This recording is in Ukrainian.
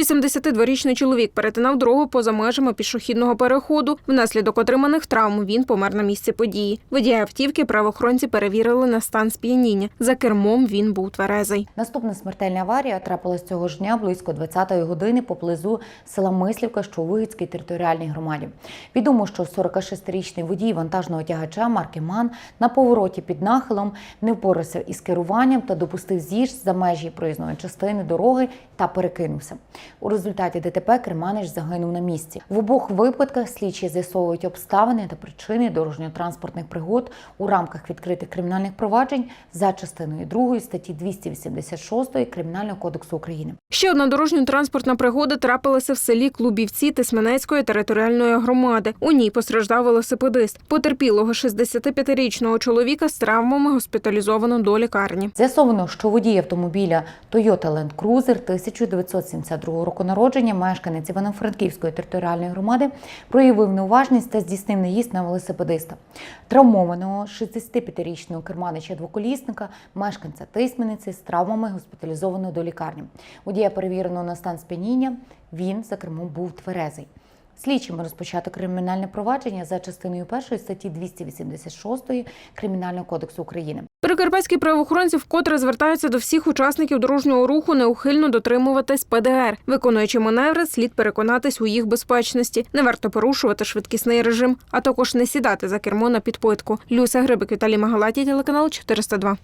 82-річний чоловік перетинав дорогу поза межами пішохідного переходу. Внаслідок отриманих травм він помер на місці події. Водія автівки правоохоронці перевірили на стан сп'яніння. За кермом він був тверезий. Наступна смертельна аварія трапилась цього ж дня близько 20-ї години поблизу села Мислівка, що у Вигідській територіальній громаді. Відомо, що 46-річний водій вантажного тягача марки МАН на повороті під нахилом не впорався із керуванням та допустив з'їзд за межі проїзної частини дороги та перекинувся. У результаті ДТП Керманич загинув на місці. В обох випадках слідчі з'ясовують обставини та причини дорожньо-транспортних пригод у рамках відкритих кримінальних проваджень за частиною 2 статті 286 Кримінального кодексу України. Ще одна дорожньо-транспортна пригода трапилася в селі Клубівці Тисменецької територіальної громади. У ній постраждав велосипедист. Потерпілого 65-річного чоловіка з травмами госпіталізовано до лікарні. З'ясовано, що водій автомобіля Toyota Land Cruiser 1972 року народження, мешканець Івано-Франківської територіальної громади, проявив неуважність та здійснив наїзд на велосипедиста. Травмованого 65-річного керманича двоколісника, мешканця Тисмениці з травмами госпіталізовано до лікарні. Водія перевірено на стан сп'яніння. Він за кермом був тверезий. Слідчими розпочато кримінальне провадження за частиною 1 статті 286 Кримінального кодексу України. Прикарпатські правоохоронці вкотре звертаються до всіх учасників дорожнього руху неухильно дотримуватись ПДР. Виконуючи маневри, слід переконатись у їх безпечності. Не варто порушувати швидкісний режим, а також не сідати за кермо на підпитку. Люся Грибик, Віталій Магалаті, телеканал 402.